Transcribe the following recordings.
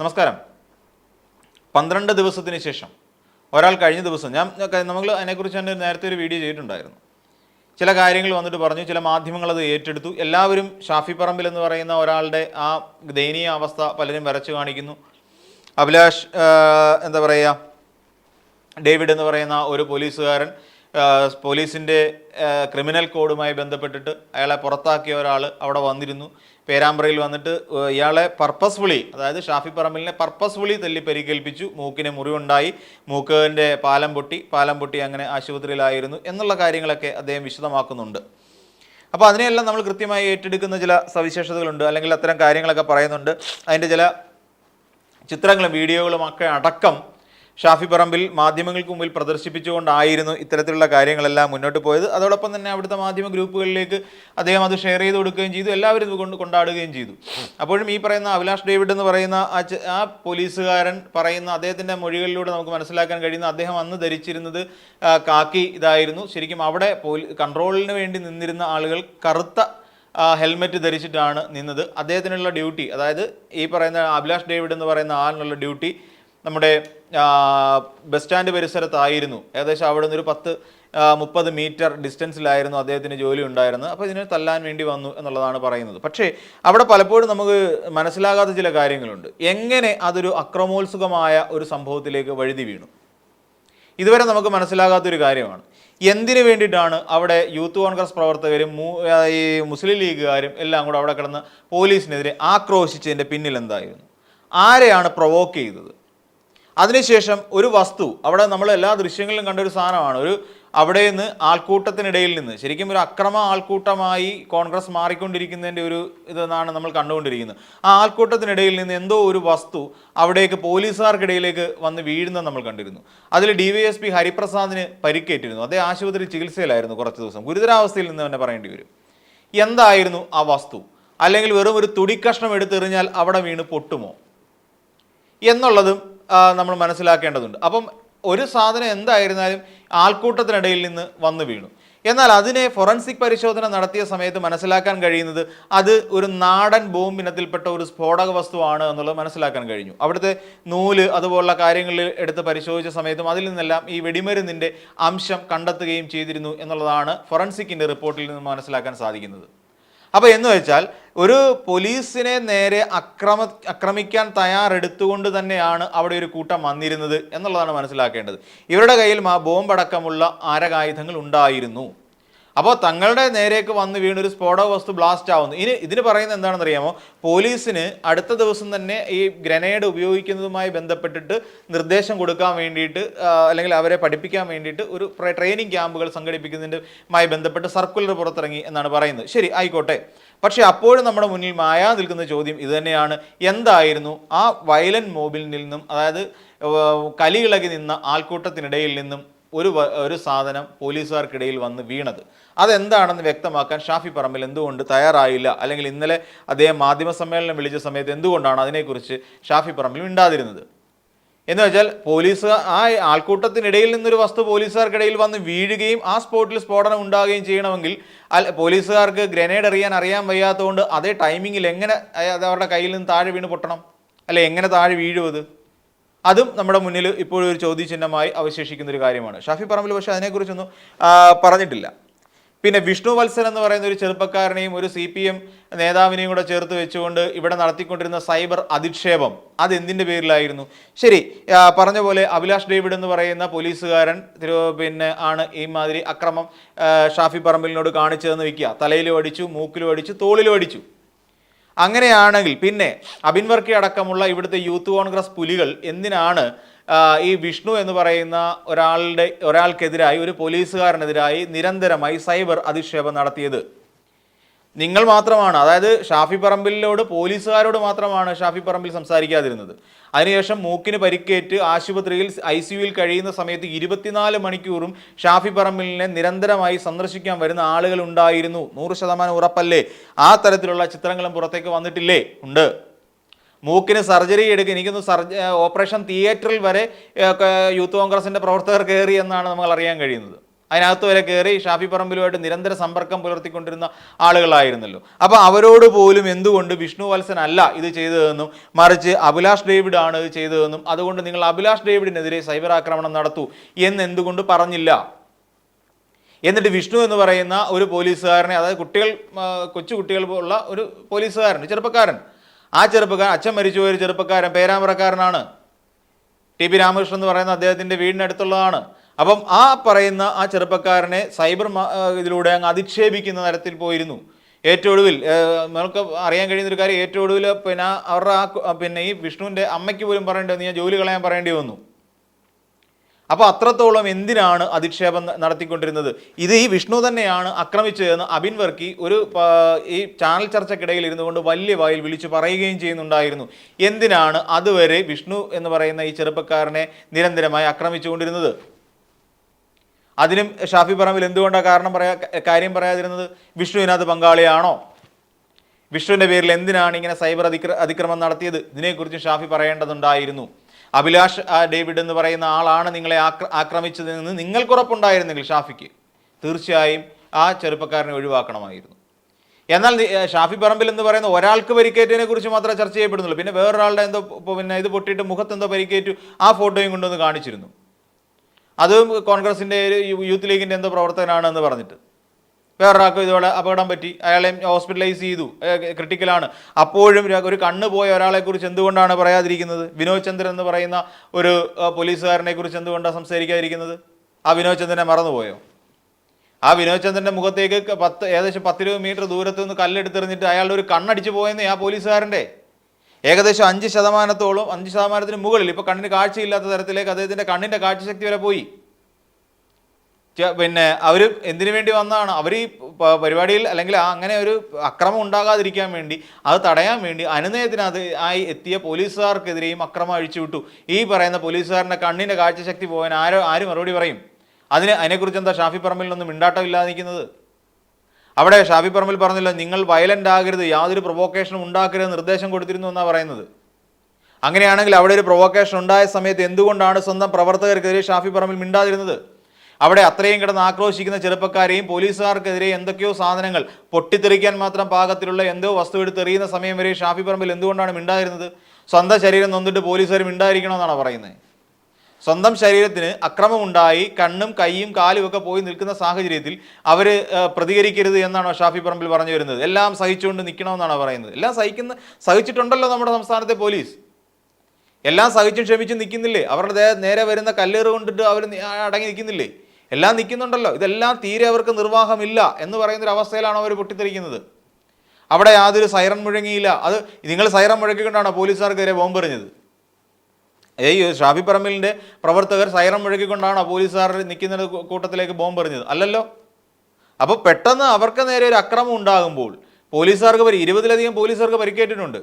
നമസ്കാരം. പന്ത്രണ്ട് ദിവസത്തിന് ശേഷം. ഒരാൾ കഴിഞ്ഞ ദിവസം ഞാൻ നമ്മൾ അതിനെക്കുറിച്ച് തന്നെ നേരത്തെ ഒരു വീഡിയോ ചെയ്തിട്ടുണ്ടായിരുന്നു. ചില കാര്യങ്ങൾ വന്നിട്ട് പറഞ്ഞു ചില മാധ്യമങ്ങൾ അത് ഏറ്റെടുത്തു. എല്ലാവരും ഷാഫി പറമ്പിൽ എന്ന് പറയുന്ന ഒരാളുടെ ആ ദയനീയ അവസ്ഥ പലരും വരച്ചു കാണിക്കുന്നു. അഭിലാഷ് എന്താ പറയുക ഡേവിഡ് എന്ന് പറയുന്ന ഒരു പോലീസുകാരൻ പോലീസിന്റെ ക്രിമിനൽ കോഡുമായി ബന്ധപ്പെട്ടിട്ട് അയാളെ പുറത്താക്കിയ ഒരാൾ അവിടെ വന്നിരുന്നു. പേരാമ്പ്രയിൽ വന്നിട്ട് ഇയാളെ പർപ്പസ്ഫുള്ളി അതായത് ഷാഫി പറമ്പിലിനെ പർപ്പസ്ഫുള്ളി തല്ലി പരിക്കേൽപ്പിച്ചു മൂക്കിന് മുറിവുണ്ടായി. മൂക്കിന്റെ പാലം പൊട്ടി പാലം പൊട്ടി അങ്ങനെ ആശുപത്രിയിലായിരുന്നു എന്നുള്ള കാര്യങ്ങളൊക്കെ അദ്ദേഹം വിശദമാക്കുന്നുണ്ട്. അപ്പോൾ അതിനെയെല്ലാം നമ്മൾ കൃത്യമായി ഏറ്റെടുക്കുന്ന ചില സവിശേഷതകളുണ്ട് അല്ലെങ്കിൽ അത്തരം കാര്യങ്ങളൊക്കെ പറയുന്നുണ്ട്. അതിന്റെ ചില ചിത്രങ്ങളും വീഡിയോകളും ഒക്കെ അടക്കം ഷാഫി പറമ്പിൽ മാധ്യമങ്ങൾക്ക് മുമ്പിൽ പ്രദർശിപ്പിച്ചുകൊണ്ടായിരുന്നു ഇത്തരത്തിലുള്ള കാര്യങ്ങളെല്ലാം മുന്നോട്ട് പോയത്. അതോടൊപ്പം തന്നെ അവിടുത്തെ മാധ്യമ ഗ്രൂപ്പുകളിലേക്ക് അദ്ദേഹം അത് ഷെയർ ചെയ്ത് കൊടുക്കുകയും ചെയ്തു. എല്ലാവരും ഇത് കൊണ്ട് കൊണ്ടാടുകയും ചെയ്തു. അപ്പോഴും ഈ പറയുന്ന അഭിലാഷ് ഡേവിഡ് എന്ന് പറയുന്ന ആ പോലീസുകാരൻ പറയുന്ന അദ്ദേഹത്തിന്റെ മൊഴികളിലൂടെ നമുക്ക് മനസ്സിലാക്കാൻ കഴിയുന്ന അദ്ദേഹം അന്ന് ധരിച്ചിരുന്നത് കാക്കി ഇതായിരുന്നു. ശരിക്കും അവിടെ കൺട്രോളിന് വേണ്ടി നിന്നിരുന്ന ആളുകൾ കറുത്ത ഹെൽമെറ്റ് ധരിച്ചിട്ടാണ് നിന്നത്. അദ്ദേഹത്തിനുള്ള ഡ്യൂട്ടി അതായത് ഈ പറയുന്ന അഭിലാഷ് ഡേവിഡ് എന്ന് പറയുന്ന ആളിനുള്ള ഡ്യൂട്ടി നമ്മുടെ ബസ് സ്റ്റാൻഡ് പരിസരത്തായിരുന്നു. ഏകദേശം അവിടെ നിന്ന് ഒരു പത്ത് മുപ്പത് മീറ്റർ ഡിസ്റ്റൻസിലായിരുന്നു അദ്ദേഹത്തിന് ജോലി ഉണ്ടായിരുന്നത്. അപ്പോൾ ഇതിനെ തല്ലാൻ വേണ്ടി വന്നു എന്നുള്ളതാണ് പറയുന്നത്. പക്ഷേ അവിടെ പലപ്പോഴും നമുക്ക് മനസ്സിലാകാത്ത ചില കാര്യങ്ങളുണ്ട്. എങ്ങനെ അതൊരു അക്രമോത്സുകമായ ഒരു സംഭവത്തിലേക്ക് വഴുതി വീണു? ഇതുവരെ നമുക്ക് മനസ്സിലാകാത്തൊരു കാര്യമാണ്. എന്തിനു വേണ്ടിയിട്ടാണ് അവിടെ യൂത്ത് കോൺഗ്രസ് പ്രവർത്തകരും ഈ മുസ്ലിം ലീഗുകാരും എല്ലാം കൂടെ അവിടെ കിടന്ന് പോലീസിനെതിരെ ആക്രോശിച്ചതിന്റെ പിന്നിൽ എന്തായിരുന്നു? ആരെയാണ് പ്രൊവോക്ക് ചെയ്തത്? അതിനുശേഷം ഒരു വസ്തു അവിടെ നമ്മൾ എല്ലാ ദൃശ്യങ്ങളിലും കണ്ട ഒരു സാധനമാണ്. ഒരു അവിടെ നിന്ന് ആൾക്കൂട്ടത്തിനിടയിൽ നിന്ന് ശരിക്കും ഒരു അക്രമ ആൾക്കൂട്ടമായി കോൺഗ്രസ് മാറിക്കൊണ്ടിരിക്കുന്നതിന്റെ ഒരു ഇതെന്നാണ് നമ്മൾ കണ്ടുകൊണ്ടിരിക്കുന്നത്. ആ ആൾക്കൂട്ടത്തിനിടയിൽ നിന്ന് എന്തോ ഒരു വസ്തു അവിടേക്ക് പോലീസുകാർക്കിടയിലേക്ക് വന്ന് വീഴുന്നത് നമ്മൾ കണ്ടിരുന്നു. അതിൽ ഡി വൈ എസ് പി ഹരിപ്രസാദിന് പരിക്കേറ്റിരുന്നു. അതേ ആശുപത്രി ചികിത്സയിലായിരുന്നു കുറച്ച് ദിവസം. ഗുരുതരാവസ്ഥയിൽ നിന്ന് തന്നെ പറയേണ്ടി വരും. എന്തായിരുന്നു ആ വസ്തു? അല്ലെങ്കിൽ വെറും ഒരു തുടിക്കഷ്ണം എടുത്തെറിഞ്ഞാൽ അവിടെ വീണ് പൊട്ടുമോ? എന്നുള്ളതും നമ്മൾ മനസ്സിലാക്കേണ്ടതുണ്ട്. അപ്പം ഒരു സാധനം എന്തായിരുന്നാലും ആൾക്കൂട്ടത്തിനിടയിൽ നിന്ന് വന്നു വീണു. എന്നാൽ അതിനെ ഫോറൻസിക് പരിശോധന നടത്തിയ സമയത്ത് മനസ്സിലാക്കാൻ കഴിയുന്നത് അത് ഒരു നാടൻ ബോംബിനത്തിൽപ്പെട്ട ഒരു സ്ഫോടക വസ്തുവാണ് എന്നുള്ളത് മനസ്സിലാക്കാൻ കഴിഞ്ഞു. അവിടുത്തെ നൂൽ അതുപോലുള്ള കാര്യങ്ങളിൽ എടുത്ത് പരിശോധിച്ച സമയത്തും അതിൽ നിന്നെല്ലാം ഈ വെടിമരുന്നിന്റെ അംശം കണ്ടെത്തുകയും ചെയ്തിരുന്നു എന്നുള്ളതാണ് ഫോറൻസിക്കിന്റെ റിപ്പോർട്ടിൽ നിന്ന് മനസ്സിലാക്കാൻ സാധിക്കുന്നത്. അപ്പോൾ എന്ന് വെച്ചാൽ ഒരു പോലീസിനെ നേരെ അക്രമ ആക്രമിക്കാൻ തയ്യാറെടുത്തുകൊണ്ട് തന്നെയാണ് അവിടെ ഒരു കൂട്ടം വന്നിരുന്നത് എന്നുള്ളതാണ് മനസ്സിലാക്കേണ്ടത്. ഇവരുടെ കയ്യിൽ ബോംബടക്കമുള്ള ആരകായുധങ്ങൾ ഉണ്ടായിരുന്നു. അപ്പോൾ തങ്ങളുടെ നേരേക്ക് വന്ന് വീണൊരു സ്ഫോടക വസ്തു ബ്ലാസ്റ്റ് ആവുന്നു. ഇനി ഇതിന് പറയുന്നത് എന്താണെന്ന് അറിയാമോ പോലീസിന് അടുത്ത ദിവസം തന്നെ ഈ ഗ്രനേഡ് ഉപയോഗിക്കുന്നതുമായി ബന്ധപ്പെട്ടിട്ട് നിർദ്ദേശം കൊടുക്കാൻ വേണ്ടിയിട്ട് അല്ലെങ്കിൽ അവരെ പഠിപ്പിക്കാൻ വേണ്ടിയിട്ട് ഒരു ട്രെയിനിങ് ക്യാമ്പുകൾ സംഘടിപ്പിക്കുന്നതിന്റെമായി ബന്ധപ്പെട്ട് സർക്കുലർ പുറത്തിറങ്ങി എന്നാണ് പറയുന്നത്. ശരി ആയിക്കോട്ടെ. പക്ഷേ അപ്പോഴും നമ്മുടെ മുന്നിൽ മായാ നിൽക്കുന്ന ചോദ്യം ഇതുതന്നെയാണ് എന്തായിരുന്നു? ആ വയലന്റ് മോബിൽ നിന്നും അതായത് കലിയിളകി നിന്ന ആൾക്കൂട്ടത്തിനിടയിൽ നിന്നും ഒരു ഒരു സാധനം പോലീസുകാർക്കിടയിൽ വന്ന് വീണത്. അതെന്താണെന്ന് വ്യക്തമാക്കാൻ ഷാഫി പറമ്പിൽ എന്തുകൊണ്ട് തയ്യാറായില്ല? അല്ലെങ്കിൽ ഇന്നലെ അദ്ദേഹം മാധ്യമ സമ്മേളനം വിളിച്ച സമയത്ത് എന്തുകൊണ്ടാണ് അതിനെക്കുറിച്ച് ഷാഫി പറമ്പിൽ മിണ്ടാതിരുന്നത്? എന്ന് വെച്ചാൽ പോലീസ് ആ ആൾക്കൂട്ടത്തിനിടയിൽ നിന്നൊരു വസ്തു പോലീസുകാർക്കിടയിൽ വന്ന് വീഴുകയും ആ സ്പോട്ടിൽ സ്ഫോടനം ഉണ്ടാകുകയും ചെയ്യണമെങ്കിൽ പോലീസുകാർക്ക് ഗ്രനേഡ് എറിയാൻ അറിയാൻ വയ്യാത്തതുകൊണ്ട് അതേ ടൈമിങ്ങിൽ എങ്ങനെ അത് അവരുടെ കയ്യിൽ നിന്ന് താഴെ വീണ് പൊട്ടണം? അല്ലെ എങ്ങനെ താഴെ വീഴുമത് അതും നമ്മുടെ മുന്നിൽ ഇപ്പോഴും ഒരു ചോദ്യചിഹ്നമായി അവശേഷിക്കുന്ന ഒരു കാര്യമാണ്. ഷാഫി പറമ്പിൽ പക്ഷേ അതിനെക്കുറിച്ചൊന്നും പറഞ്ഞിട്ടില്ല. പിന്നെ വിഷ്ണു വത്സൻ എന്ന് പറയുന്ന ഒരു ചെറുപ്പക്കാരനെയും ഒരു സി പി എം നേതാവിനെയും കൂടെ ചേർത്ത് വെച്ചുകൊണ്ട് ഇവിടെ നടത്തിക്കൊണ്ടിരുന്ന സൈബർ അധിക്ഷേപം അത് എന്തിന്റെ പേരിലായിരുന്നു? ശരി പറഞ്ഞ പോലെ അഭിലാഷ് ഡേവിഡ് എന്ന് പറയുന്ന പോലീസുകാരൻ തിരു പിന്നെ ആണ് ഈ മാതിരി അക്രമം ഷാഫി പറമ്പിലിനോട് കാണിച്ചതെന്ന് വയ്ക്കുക തലയിലും അടിച്ചു മൂക്കിലും അടിച്ചു തോളിലും അടിച്ചു. അങ്ങനെയാണെങ്കിൽ പിന്നെ അബിൻ വർക്കി അടക്കമുള്ള ഇവിടുത്തെ യൂത്ത് കോൺഗ്രസ് പുലികൾ എന്തിനാണ് ഈ വിഷ്ണു എന്ന് പറയുന്ന ഒരാളുടെ ഒരാൾക്കെതിരായി ഒരു പോലീസുകാരനെതിരായി നിരന്തരമായി സൈബർ അധിക്ഷേപം നടത്തിയത്? നിങ്ങൾ മാത്രമാണ്. അതായത് ഷാഫി പറമ്പിലിനോട് പോലീസുകാരോട് മാത്രമാണ് ഷാഫി പറമ്പിൽ സംസാരിക്കാതിരുന്നത്. അതിനുശേഷം മൂക്കിന് പരിക്കേറ്റ് ആശുപത്രിയിൽ ഐ സിയുയിൽ കഴിയുന്ന സമയത്ത് ഇരുപത്തിനാല് മണിക്കൂറും ഷാഫി പറമ്പിലിനെ നിരന്തരമായി സന്ദർശിക്കാൻ വരുന്ന ആളുകൾ ഉണ്ടായിരുന്നു. നൂറ് ശതമാനം ഉറപ്പല്ലേ? ആ തരത്തിലുള്ള ചിത്രങ്ങളും പുറത്തേക്ക് വന്നിട്ടില്ലേ? ഉണ്ട്. മൂക്കിന് സർജറി എടുക്കുക എനിക്കൊന്ന് സർജ ഓപ്പറേഷൻ തിയേറ്ററിൽ വരെ യൂത്ത് കോൺഗ്രസിന്റെ പ്രവർത്തകർ കയറി എന്നാണ് നമ്മൾ അറിയാൻ കഴിയുന്നത്. അതിനകത്ത് വരെ കയറി ഷാഫി പറമ്പിലുമായിട്ട് നിരന്തര സമ്പർക്കം പുലർത്തിക്കൊണ്ടിരുന്ന ആളുകളായിരുന്നല്ലോ. അപ്പോൾ അവരോട് പോലും എന്തുകൊണ്ട് വിഷ്ണു വത്സൻ അല്ല ഇത് ചെയ്തതെന്നും മറിച്ച് അഭിലാഷ് ഡേവിഡ് ആണ് ഇത് ചെയ്തതെന്നും അതുകൊണ്ട് നിങ്ങൾ അഭിലാഷ് ഡേവിഡിനെതിരെ സൈബർ ആക്രമണം നടത്തൂ എന്ന് എന്തുകൊണ്ട് പറഞ്ഞില്ല? എന്നിട്ട് വിഷ്ണു എന്ന് പറയുന്ന ഒരു പോലീസുകാരനെ അതായത് കുട്ടികൾ കൊച്ചുകുട്ടികൾ കൊച്ചു കുട്ടികൾ ഉള്ള ഒരു പോലീസുകാരൻ ചെറുപ്പക്കാരൻ. ആ ചെറുപ്പക്കാരൻ അച്ഛൻ മരിച്ചുപോയ ഒരു ചെറുപ്പക്കാരൻ പേരാമ്പ്രക്കാരനാണ്. ടി പി രാമകൃഷ്ണൻ എന്ന് പറയുന്ന അദ്ദേഹത്തിന്റെ വീടിനടുത്തുള്ളതാണ്. അപ്പം ആ പറയുന്ന ആ ചെറുപ്പക്കാരനെ സൈബർ ഇതിലൂടെ അങ്ങ് അധിക്ഷേപിക്കുന്ന തരത്തിൽ പോയിരുന്നു. ഏറ്റവും ഒടുവിൽ നമുക്ക് അറിയാൻ കഴിയുന്ന ഒരു കാര്യം ഏറ്റവും ഒടുവിൽ പിന്നെ അവരുടെ ആ പിന്നെ ഈ വിഷ്ണുവിന്റെ അമ്മയ്ക്ക് പോലും പറയേണ്ടി വന്നു. ഞാൻ ജോലി കളയാൻ പറയേണ്ടി വന്നു. അപ്പോൾ അത്രത്തോളം എന്തിനാണ് അധിക്ഷേപം നടത്തിക്കൊണ്ടിരുന്നത്? ഇത് ഈ വിഷ്ണു തന്നെയാണ് ആക്രമിച്ചതെന്ന് അബിൻ വർക്കി ഒരു ഈ ചാനൽ ചർച്ചക്കിടയിൽ ഇരുന്നു കൊണ്ട് വലിയ വായിൽ വിളിച്ചു പറയുകയും ചെയ്യുന്നുണ്ടായിരുന്നു. എന്തിനാണ് അതുവരെ വിഷ്ണു എന്ന് പറയുന്ന ഈ ചെറുപ്പക്കാരനെ നിരന്തരമായി ആക്രമിച്ചുകൊണ്ടിരുന്നത്? അതിനും ഷാഫി പറമ്പിൽ എന്തുകൊണ്ടാണ് കാരണം പറയാ കാര്യം പറയാതിരുന്നത്? വിഷ്ണു ഇതിനകത്ത് പങ്കാളിയാണോ? വിഷ്ണുവിന്റെ പേരിൽ എന്തിനാണ് ഇങ്ങനെ സൈബർ അതിക്ര അതിക്രമം നടത്തിയത്? ഇതിനെക്കുറിച്ച് ഷാഫി പറയേണ്ടതുണ്ടായിരുന്നു. അഭിലാഷ് ഡേവിഡ് എന്ന് പറയുന്ന ആളാണ് നിങ്ങളെ ആക്ര ആക്രമിച്ചതെന്ന് നിങ്ങൾക്കുറപ്പുണ്ടായിരുന്നെങ്കിൽ ഷാഫിക്ക് തീർച്ചയായും ആ ചെറുപ്പക്കാരനെ ഒഴിവാക്കണമായിരുന്നു. എന്നാൽ ഷാഫി പറമ്പിൽ എന്ന് പറയുന്ന ഒരാൾക്ക് പരിക്കേറ്റതിനെ കുറിച്ച് മാത്രമേ ചർച്ച ചെയ്യപ്പെടുന്നുള്ളൂ. പിന്നെ വേറൊരാളുടെ എന്തോ പിന്നെ ഇത് പൊട്ടിയിട്ട് മുഖത്ത് എന്തോ പരിക്കേറ്റു ആ ഫോട്ടോയും കൊണ്ടുവന്ന് കാണിച്ചിരുന്നു. അതും കോൺഗ്രസിന്റെ യൂത്ത് ലീഗിന്റെ എന്തോ പ്രവർത്തകനാണെന്ന് പറഞ്ഞിട്ട്. വേറൊരാൾക്ക് ഇതുപോലെ അപകടം പറ്റി. അയാളെ ഹോസ്പിറ്റലൈസ് ചെയ്തു. ക്രിട്ടിക്കലാണ് അപ്പോഴും ഒരു കണ്ണ് പോയ ഒരാളെക്കുറിച്ച് എന്തുകൊണ്ടാണ് പറയാതിരിക്കുന്നത്? വിനോദ് ചന്ദ്രൻ എന്ന് പറയുന്ന ഒരു പോലീസുകാരനെ കുറിച്ച് എന്തുകൊണ്ടാണ് സംസാരിക്കാതിരിക്കുന്നത്? ആ വിനോദ് ചന്ദ്രനെ മറന്നുപോയോ? ആ വിനോദ് ചന്ദ്രന്റെ മുഖത്തേക്ക് പത്ത് ഏകദേശം പത്തിരുപത് മീറ്റർ ദൂരത്ത് നിന്ന് കല്ലെടുത്തെറിഞ്ഞിട്ട് അയാളുടെ ഒരു കണ്ണടിച്ചു പോയെന്നേ ആ പോലീസുകാരന്റെ ഏകദേശം അഞ്ച് ശതമാനത്തോളം അഞ്ച് ശതമാനത്തിന് മുകളിൽ ഇപ്പോൾ കണ്ണിന് കാഴ്ചയില്ലാത്ത തരത്തിലേക്ക് അദ്ദേഹത്തിന്റെ കണ്ണിന്റെ കാഴ്ചശക്തി വരെ പോയി. പിന്നെ അവർ എന്തിനു വേണ്ടി വന്നതാണ് അവർ ഈ പരിപാടിയിൽ അല്ലെങ്കിൽ അങ്ങനെ ഒരു അക്രമം ഉണ്ടാകാതിരിക്കാൻ വേണ്ടി അത് തടയാൻ വേണ്ടി അനുനയത്തിനത് ആയി എത്തിയ പോലീസുകാർക്കെതിരെയും അക്രമം അഴിച്ചുവിട്ടു ഈ പറയുന്ന പോലീസുകാരന്റെ കണ്ണിന്റെ കാഴ്ചശക്തി പോകാൻ ആരോ ആര് മറുപടി പറയും? അതിന് അതിനെക്കുറിച്ച് എന്താ ഷാഫി പറമ്പിൽ ഒന്നും മിണ്ടാട്ടമില്ലാതെ നിൽക്കുന്നത് അവിടെ ഷാഫി പറമ്പിൽ പറഞ്ഞല്ലോ നിങ്ങൾ വയലന്റ് ആകരുത് യാതൊരു പ്രൊവോക്കേഷനും ഉണ്ടാക്കരുത് നിർദ്ദേശം കൊടുത്തിരുന്നു എന്നാണ് പറയുന്നത്. അങ്ങനെയാണെങ്കിൽ അവിടെ ഒരു പ്രൊവോക്കേഷൻ ഉണ്ടായ സമയത്ത് എന്തുകൊണ്ടാണ് സ്വന്തം പ്രവർത്തകർക്കെതിരെ ഷാഫി പറമ്പിൽ മിണ്ടാതിരുന്നത്? അവിടെ അത്രയും കിടന്ന് ആക്രോശിക്കുന്ന ചെറുപ്പക്കാരെയും പോലീസുകാർക്കെതിരെ എന്തൊക്കെയോ സാധനങ്ങൾ പൊട്ടിത്തെറിക്കാൻ മാത്രം പാകത്തിലുള്ള എന്തോ വസ്തു എടുത്തെറിയുന്ന സമയം വരെ ഷാഫി പറമ്പിൽ എന്തുകൊണ്ടാണ് മിണ്ടാതിരുന്നത്? സ്വന്തം ശരീരം നൊന്നിട്ട് പോലീസുകാർ മിണ്ടായിരിക്കണമെന്നാണ് പറയുന്നത്? സ്വന്തം ശരീരത്തിന് അക്രമമുണ്ടായി കണ്ണും കൈയും കാലും ഒക്കെ പോയി നിൽക്കുന്ന സാഹചര്യത്തിൽ അവർ പ്രതികരിക്കരുത് എന്നാണോ ഷാഫി പറമ്പിൽ പറഞ്ഞു വരുന്നത്? എല്ലാം സഹിച്ചുകൊണ്ട് നിൽക്കണമെന്നാണ് പറയുന്നത്? എല്ലാം സഹിക്കുന്ന സഹിച്ചിട്ടുണ്ടല്ലോ നമ്മുടെ സംസ്ഥാനത്തെ പോലീസ്. എല്ലാം സഹിച്ചും ക്ഷമിച്ചും നിൽക്കുന്നില്ലേ? അവരുടെ നേരെ വരുന്ന കല്ലേറ് കൊണ്ടിട്ട് അവർ അടങ്ങി നിൽക്കുന്നില്ലേ? എല്ലാം നിൽക്കുന്നുണ്ടല്ലോ. ഇതെല്ലാം തീരെ അവർക്ക് നിർവാഹമില്ല എന്ന് പറയുന്ന ഒരു അവസ്ഥയിലാണ് അവർ പൊട്ടിത്തെറിക്കുന്നത്. അവിടെ യാതൊരു സൈറൺ മുഴങ്ങിയില്ല. അത് നിങ്ങൾ സൈറൺ മുഴക്കിക്കൊണ്ടാണോ പോലീസുകാർക്കെതിരെ ബോംബെറിഞ്ഞത്? ഏയ് ഷാഫി പറമ്പിലിന്റെ പ്രവർത്തകർ സൈറം മുഴക്കിക്കൊണ്ടാണ് പോലീസുകാർ നിൽക്കുന്ന കൂട്ടത്തിലേക്ക് ബോംബ് എറിഞ്ഞത്? അല്ലല്ലോ. അപ്പോൾ പെട്ടെന്ന് അവർക്ക് നേരെ ഒരു അക്രമം ഉണ്ടാകുമ്പോൾ പോലീസുകാർക്ക് പരി ഇരുപതിലധികം പോലീസുകാർക്ക് പരിക്കേറ്റിട്ടുണ്ട്.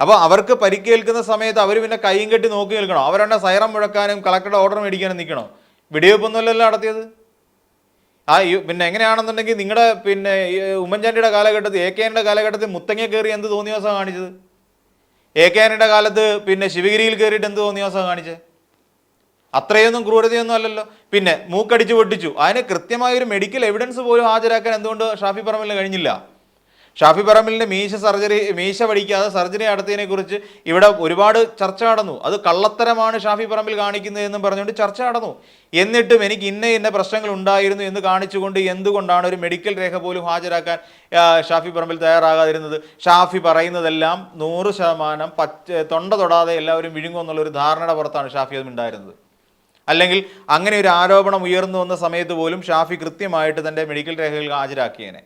അപ്പോൾ അവർക്ക് പരിക്കേൽക്കുന്ന സമയത്ത് അവർ പിന്നെ കൈയും കെട്ടി നോക്കി നിൽക്കണോ? അവരുടെ സൈറം മുഴക്കാനും കളക്ടറുടെ ഓർഡർ മേടിക്കാനും നിൽക്കണോ? വെടിവെപ്പൊന്നുമല്ലല്ലോ നടത്തിയത്. ആ പിന്നെ എങ്ങനെയാണെന്നുണ്ടെങ്കിൽ നിങ്ങളുടെ പിന്നെ ഈ ഉമ്മൻചാണ്ടിയുടെ കാലഘട്ടത്തിൽ എ കെ എന്റെ കാലഘട്ടത്തിൽ മുത്തങ്ങ കയറി എന്ത് തോന്നിയ കാണിച്ചത്? എ കെ ആനിയുടെ കാലത്ത് പിന്നെ ശിവഗിരിയിൽ കയറിയിട്ട് എന്ത് തോന്നിയ ദിവസം കാണിച്ചേ? അത്രയൊന്നും ക്രൂരതയൊന്നും അല്ലല്ലോ. പിന്നെ മൂക്കടിച്ച് പൊട്ടിച്ചു. അതിന് കൃത്യമായ ഒരു മെഡിക്കൽ എവിഡൻസ് പോലും ഹാജരാക്കാൻ എന്തുകൊണ്ട് ഷാഫി പറമ്പിലിന് കഴിഞ്ഞില്ല? ഷാഫി പറമ്പിലിന്റെ മീശ സർജറി മീശ പഠിക്കാതെ സർജറി നടത്തിയതിനെ കുറിച്ച് ഇവിടെ ഒരുപാട് ചർച്ച നടന്നു. അത് കള്ളത്തരമാണ് ഷാഫി പറമ്പിൽ കാണിക്കുന്നതെന്നും പറഞ്ഞുകൊണ്ട് ചർച്ച നടന്നു. എന്നിട്ടും എനിക്ക് ഇന്ന ഇന്ന പ്രശ്നങ്ങൾ ഉണ്ടായിരുന്നു എന്ന് കാണിച്ചുകൊണ്ട് എന്തുകൊണ്ടാണ് ഒരു മെഡിക്കൽ രേഖ പോലും ഹാജരാക്കാൻ ഷാഫി പറമ്പിൽ തയ്യാറാകാതിരുന്നത്? ഷാഫി പറയുന്നതെല്ലാം നൂറ് ശതമാനം പച്ച തൊണ്ട തൊടാതെ എല്ലാവരും വിഴുങ്ങുമെന്നുള്ള ഒരു ധാരണയുടെ പുറത്താണ് ഷാഫി അതും ഉണ്ടായിരുന്നത്. അല്ലെങ്കിൽ അങ്ങനെ ഒരു ആരോപണം ഉയർന്നു വന്ന സമയത്ത് പോലും ഷാഫി കൃത്യമായിട്ട് തന്റെ മെഡിക്കൽ രേഖകൾ ഹാജരാക്കിയേനെ.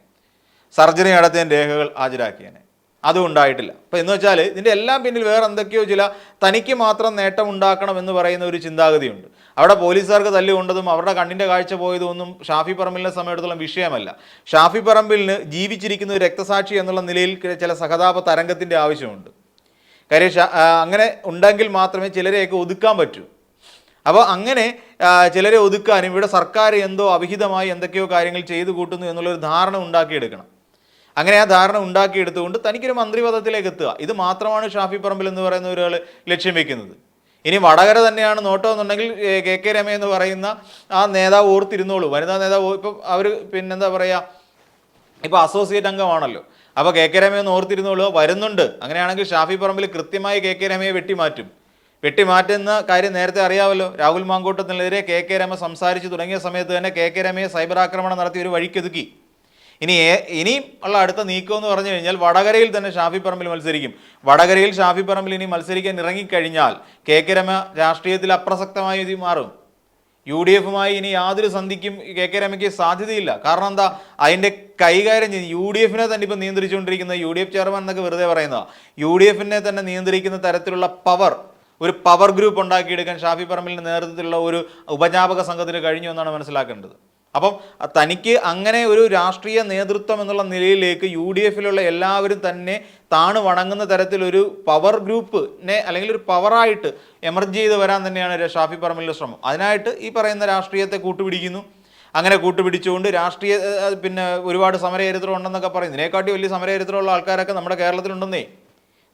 സർജറി നടത്തിയ രേഖകൾ ഹാജരാക്കിയേനെ. അതും ഉണ്ടായിട്ടില്ല അപ്പോൾ എന്ന് വെച്ചാൽ ഇതിന്റെ എല്ലാം പിന്നിൽ വേറെ എന്തൊക്കെയോ ചില തനിക്ക് മാത്രം നേട്ടം ഉണ്ടാക്കണം എന്ന് പറയുന്ന ഒരു ചിന്താഗതിയുണ്ട്. അവിടെ പോലീസുകാർക്ക് തല്ലി കൊണ്ടതും അവരുടെ കണ്ണിന്റെ കാഴ്ച പോയതും ഒന്നും ഷാഫി പറമ്പിലിനെ സമയത്തോളം വിഷയമല്ല. ഷാഫി പറമ്പിലിന് ജീവിച്ചിരിക്കുന്ന ഒരു രക്തസാക്ഷി എന്നുള്ള നിലയിൽ ചില സഹതാപ തരംഗത്തിന്റെ ആവശ്യമുണ്ട്. കാര്യം അങ്ങനെ ഉണ്ടെങ്കിൽ മാത്രമേ ചിലരെയൊക്കെ ഒതുക്കാൻ പറ്റൂ. അപ്പോൾ അങ്ങനെ ചിലരെ ഒതുക്കാനും ഇവിടെ സർക്കാർ എന്തോ അവിഹിതമായി എന്തൊക്കെയോ കാര്യങ്ങൾ ചെയ്തു കൂട്ടുന്നു എന്നുള്ളൊരു ധാരണ ഉണ്ടാക്കിയെടുക്കണം. അങ്ങനെ ആ ധാരണ ഉണ്ടാക്കിയെടുത്തുകൊണ്ട് തനിക്കൊരു മന്ത്രിപദത്തിലേക്ക് എത്തുക ഇത് മാത്രമാണ് ഷാഫി പറമ്പിൽ എന്ന് പറയുന്ന ഒരാൾ ലക്ഷ്യം വെക്കുന്നത്. ഇനി വടകര തന്നെയാണ് നോട്ടം എന്നുണ്ടെങ്കിൽ കെ കെ രമ എന്ന് പറയുന്ന ആ നേതാവ് ഓർത്തിരുന്നോളൂ. വനിതാ നേതാവ് ഇപ്പം അവർ പിന്നെന്താ പറയുക ഇപ്പോൾ അസോസിയേറ്റ് അംഗമാണല്ലോ. അപ്പോൾ കെ കെ രമയൊന്ന് ഓർത്തിരുന്നോളൂ. വരുന്നുണ്ട്. അങ്ങനെയാണെങ്കിൽ ഷാഫി പറമ്പിൽ കൃത്യമായി കെ കെ രമയെ വെട്ടിമാറ്റും. വെട്ടിമാറ്റുന്ന കാര്യം നേരത്തെ അറിയാമല്ലോ രാഹുൽ മാങ്കോട്ടത്തിനെതിരെ കെ കെ രമ സംസാരിച്ച് തുടങ്ങിയ സമയത്ത് തന്നെ കെ കെ രമയെ സൈബർ ആക്രമണം നടത്തി ഒരു വഴിക്കൊതുക്കി. ഇനി ഇനി ഉള്ള അടുത്ത നീക്കം എന്ന് പറഞ്ഞു കഴിഞ്ഞാൽ വടകരയിൽ തന്നെ ഷാഫി പറമ്പിൽ മത്സരിക്കും. വടകരയിൽ ഷാഫി പറമ്പിൽ ഇനി മത്സരിക്കാൻ ഇറങ്ങിക്കഴിഞ്ഞാൽ കെ കെ രമ രാഷ്ട്രീയത്തിൽ അപ്രസക്തമായി ഇത് മാറും. യു ഡി എഫുമായി ഇനി യാതൊരു സന്ധിക്കും കെ കെ രമയ്ക്ക് സാധ്യതയില്ല. കാരണം എന്താ? അതിന്റെ കൈകാര്യം ചെയ്ത് യു ഡി എഫിനെ തന്നെ ഇപ്പം നിയന്ത്രിച്ചുകൊണ്ടിരിക്കുന്ന യു ഡി എഫ് ചെയർമാൻ എന്നൊക്കെ വെറുതെ പറയുന്നതാ. യു ഡി എഫിനെ തന്നെ നിയന്ത്രിക്കുന്ന തരത്തിലുള്ള പവർ ഒരു പവർ ഗ്രൂപ്പ് ഉണ്ടാക്കിയെടുക്കാൻ ഷാഫി പറമ്പിലിന്റെ നേതൃത്വത്തിലുള്ള ഒരു ഉപജാപക സംഘത്തിന് കഴിഞ്ഞു എന്നാണ് മനസ്സിലാക്കേണ്ടത്. അപ്പം തനിക്ക് അങ്ങനെ ഒരു രാഷ്ട്രീയ നേതൃത്വം എന്നുള്ള നിലയിലേക്ക് യു ഡി എഫിലുള്ള എല്ലാവരും തന്നെ താണു വണങ്ങുന്ന തരത്തിലൊരു പവർ ഗ്രൂപ്പിനെ അല്ലെങ്കിൽ ഒരു പവറായിട്ട് എമർജ് ചെയ്ത് വരാൻ തന്നെയാണ് ഷാഫി പറമ്പിലിന്റെ ശ്രമം. അതിനായിട്ട് ഈ പറയുന്ന രാഷ്ട്രീയത്തെ കൂട്ടുപിടിക്കുന്നു. അങ്ങനെ കൂട്ടുപിടിച്ചുകൊണ്ട് രാഷ്ട്രീയ പിന്നെ ഒരുപാട് സമരചരിത്രം ഉണ്ടെന്നൊക്കെ പറയും. ഇതിനെക്കാട്ടി വലിയ സമരചരിത്രമുള്ള ആൾക്കാരൊക്കെ നമ്മുടെ കേരളത്തിലുണ്ടെന്നേ.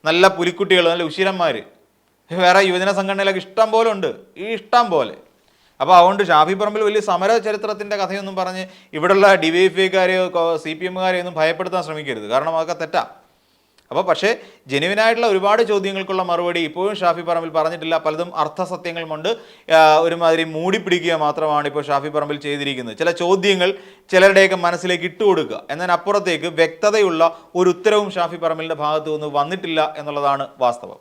നല്ല പുലിക്കുട്ടികൾ നല്ല ഉശിരന്മാർ വേറെ യുവജന സംഘടനയിലൊക്കെ ഇഷ്ടം പോലെ ഉണ്ട്. ഈ ഇഷ്ടം പോലെ. അപ്പോൾ അതുകൊണ്ട് ഷാഫി പറമ്പിൽ വലിയ സമര ചരിത്രത്തിന്റെ കഥയൊന്നും പറഞ്ഞ് ഇവിടെയുള്ള ഡി വൈ എഫ് ഐക്കാരെയോ സി പി എമ്മുകാരെയോ ഒന്നും ഭയപ്പെടുത്താൻ ശ്രമിക്കരുത്. കാരണം അതൊക്കെ തെറ്റാ. അപ്പോൾ പക്ഷേ ജെനുവിനായിട്ടുള്ള ഒരുപാട് ചോദ്യങ്ങൾക്കുള്ള മറുപടി ഇപ്പോഴും ഷാഫി പറമ്പിൽ പറഞ്ഞിട്ടില്ല. പലതും അർത്ഥസത്യങ്ങൾ കൊണ്ട് ഒരുമാതിരി മൂടി പിടിക്കുക മാത്രമാണ് ഇപ്പോൾ ഷാഫി പറമ്പിൽ ചെയ്തിരിക്കുന്നത്. ചില ചോദ്യങ്ങൾ ചിലരുടെയൊക്കെ മനസ്സിലേക്ക് ഇട്ടുകൊടുക്കുക എന്നതിനപ്പുറത്തേക്ക് വ്യക്തതയുള്ള ഒരു ഉത്തരവും ഷാഫി പറമ്പിലിന്റെ ഭാഗത്തു നിന്ന് വന്നിട്ടില്ല എന്നുള്ളതാണ് വാസ്തവം.